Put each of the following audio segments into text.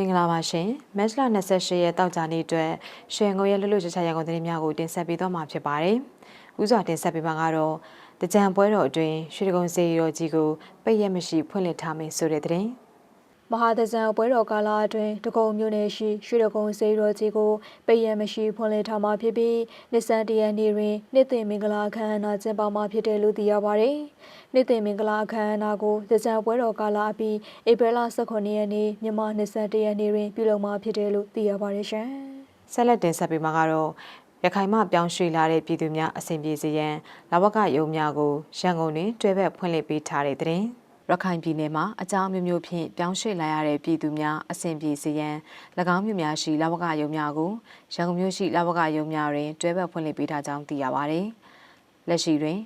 င်္ဂလာပါရှင်မတ်လ28ရက်တောက်ကြနေ့အတွက်ရွှေငုံရဲ့လွတ်လွတ်ချာချာရန်ကုန်သတင်းများကိုတင်ဆက်ပေးသွားမှာဖြစ်ပါတယ်။ဥစွာတင်ဆက်ပေးမှာကတော့တကြံပွဲတော်အတွင်းရွှေကုံစေရီတော်ကြီးကိုပိတ်ရက်မရှိဖွင့်လှစ်ထားမယ်ဆိုတဲ့သတင်း မဟာသဇံပွဲတော်ကာလအတွင်းတကုံမြို့နယ်ရှိရွှေတကုံစေတော်ကြီးကိုပိတ်ရန်မရှိဖွင့်လှစ်ထားမှာဖြစ်ပြီးနှစ်ဆန်တရန်နေတွင်နှစ်သိမ့်မင်္ဂလာအခမ်းအနားကျင်းပမှာဖြစ်တယ်လို့သိရပါတယ်။နှစ်သိမ့်မင်္ဂလာအခမ်းအနားကိုသဇံပွဲတော်ကာလအပြီးဧပြီလ18ရက်နေ့မြန်မာနှစ်ဆန်တရန်နေတွင်ပြုလုပ်မှာဖြစ်တယ်လို့သိရပါတယ်ရှင်။ဆက်လက်တင်ဆက်ပေးမှာကတော့ရခိုင်မှပြောင်းရွှေ့လာတဲ့ပြည်သူများအဆင်ပြေစေရန်လဝကရုံများကိုရန်ကုန်တွင်တွဲဘက်ဖွင့်လှစ်ပေးထားတဲ့သတင်း ရခိုင်ပြည်နယ်မှာအကြောင်းမျိုးမျိုးဖြင့်ပြောင်းရွှေ့လာရတဲ့ပြည်သူများအဆင်ပြေစေရန်၎င်းမြို့များရှိလဝကရုံများကိုရန်ကုန်မြို့ရှိလဝကရုံများတွင်တွဲဘက်ဖွင့်လှစ်ပေးထားကြောင်းသိရပါတယ်။လက်ရှိတွင်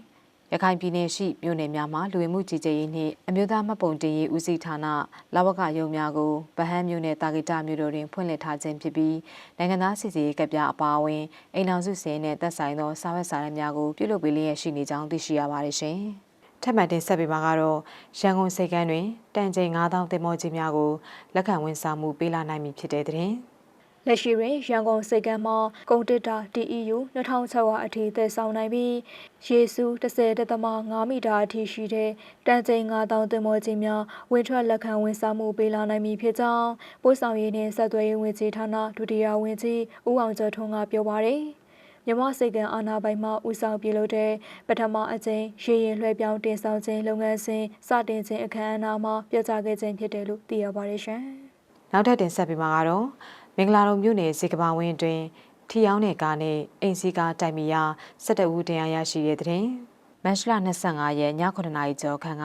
ရခိုင်ပြည်နယ်ရှိမြို့နယ်များမှာလူဝင်မှုကြီးကြပ်ရေးနှင့်အမျိုးသားမှတ်ပုံတင်ရေးဦးစီးဌာနလဝကရုံများကိုဗဟန်းမြို့နယ်တာဂီတာမြို့တို့တွင်ဖွင့်လှစ်ထားခြင်းဖြစ်ပြီးနိုင်ငံသားစီစီရေးကပ်ပြအပါအဝင်အိမ်အောင်စုစင်းနဲ့သက်ဆိုင်သောစာဝတ်စာတမ်းများကိုပြုလုပ်ပေးလျက်ရှိနေကြောင်းသိရှိရပါတယ်ရှင်။ ထပ်မံတင်ဆက်ပေးမှာကတော့ရန်ကုန်စိတ်ကမ်းတွင်တန်ချိန်9000တင်မောကြီးများကိုလက်ခံဝန်ဆောင်မှုပေးလာနိုင်ပြီဖြစ်တဲ့တဲ့လက်ရှိတွင်ရန်ကုန်စိတ်ကမ်းမှာကုန်တစ်တာ TEU 2600အထိသယ်ဆောင်နိုင်ပြီးရေစု10.5မီတာအထိရှိတဲ့တန်ချိန်9000သင်္ဘောကြီးများဝင်ထွက်လက်ခံဝန်ဆောင်မှုပေးလာနိုင်ပြီဖြစ်ကြောင်းပို့ဆောင်ရေးနှင့်ဆက်သွယ်ရေးဝန်ကြီးဌာနဒုတိယဝန်ကြီးဦးအောင်ကျော်ထွန်းကပြောပါရယ် မြမစိတ်ကံအာနာပိုင်မှဦးဆောင်ပြုလုပ်တဲ့ပထမအကြိမ်ရေရင်လွှဲပြောင်းတင်ဆောင်ခြင်းလုပ်ငန်းစဉ်စတင်ခြင်းအခမ်းအနားမှာပြသခဲ့ခြင်းဖြစ်တယ်လို့သိရပါတယ်ရှင်။နောက်ထပ်တင်ဆက်ပေးမှာကတော့မင်္ဂလာတုံမြို့နယ်စေကဘာဝင်းအတွင်းထီယောင်းနယ်ကားနဲ့အိမ်စီကားတိုက်မိရာ17ဦးတရားရရှိတဲ့တဲ့ မတ်လ25ရက်ည9:00နာရီကျော်ခန့်က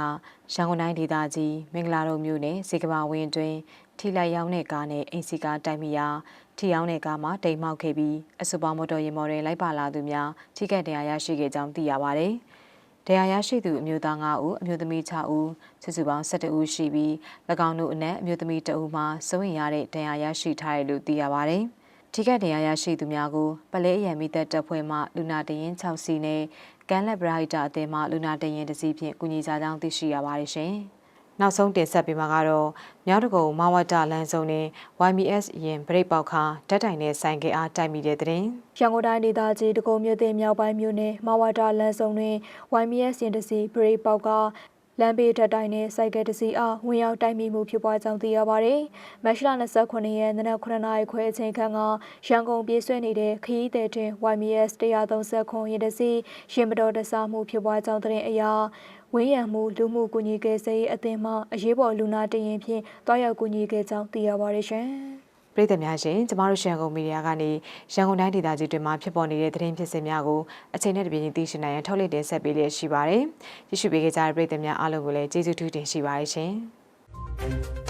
ရန်ကုန်တိုင်းဒေသကြီးမင်္ဂလာတုံမြို့နယ်စေကဘာဝင်းအတွင်းထီလိုက်ယောင်းနယ်ကားနဲ့အိမ်စီကားတိုက်မိရာထီယောင်းနယ်ကားမှာတိမ်မောက်ခဲ့ပြီးအဆိုပါမော်တော်ယာဉ်မော်တွင်လိုက်ပါလာသူများထိခိုက်ဒဏ်ရာရရှိခဲ့ကြောင်းသိရပါဗျ။တရားရရှိသူအမျိုးသား9ဦးအမျိုးသမီး6ဦးစုစုပေါင်း17ဦးရှိပြီး၎င်းတို့အနက်အမျိုးသမီး2ဦးမှာစိုးရင်ရတဲ့တရားရရှိထားတယ်လို့သိရပါတယ်။ထိခိုက်တရားရရှိသူများကိုပလဲအရန်မိသက်တပ်ဖွဲ့မှလူနာတရင်6စီနဲ့ ကန်လက်ဘရိုက်တာအသင်းမှလူနာတရင်တစ်စီးဖြင့်ကူညီကြကြောင်းသိရှိရပါတယ်ရှင်။နောက်ဆုံးတင်ဆက်ပေးမှာကတော့မြောက်တကုံမဝတ္တလမ်းစုံနဲ့ YMS ရင်ဗရိတ်ပေါက်ခါဓာတ်တိုင်နဲ့ဆိုင်ကဲအားတိုက်မိတဲ့တဲ့ရင်ရန်ကုန်တိုင်းဒေသကြီးတကုံမြို့သစ်မြောက်ပိုင်းမြို့နယ်မဝတာလမ်းစုံတွင် YMS ရင်တစီဘရိတ်ပေါက်က လမ်းဘေးထက်တိုင်းနဲ့စိုက်ကယ်တစီအားဝင်ရောက်တိုက်မိမှုဖြစ်ပွားကြောင်းသိရပါဗျ။မတ်လ29ရက်နေ့နနက်9နာရီခွဲအချိန်ခန့်ကရန်ကုန်ပြည်ဆွဲနေတဲ့ခရီးသည်တင် YMS 130ခွန်ရင်တစီရင်မတော်တဆမှုဖြစ်ပွားကြောင်းတဲ့အရာဝင်းရံမှုလူမှုကူညီကယ်ဆယ်ရေးအသင်းမှအရေးပေါ်လူနာတင်ရင်ဖြင့်တွားရောက်ကူညီခဲ့ကြောင်းသိရပါရရှင်။ ပြည်သက်များရှင်ကျမတို့ရှန်ကုန်မီဒီယာကနေရန်ကုန်တိုင်းဒေသကြီးတွင်မှဖြစ်ပေါ်နေတဲ့သတင်းဖြစ်စဉ်များကိုအချိန်နဲ့တပြေးညီသိရှိနိုင်ရန်ထုတ်လွှင့်တင်ဆက်ပေးလျက်ရှိပါတယ်။ကြည့်ရှုပေးကြတဲ့ပြည်သက်များအားလုံးကိုလည်းကျေးဇူးထူးတင်ရှိပါတယ်ရှင်။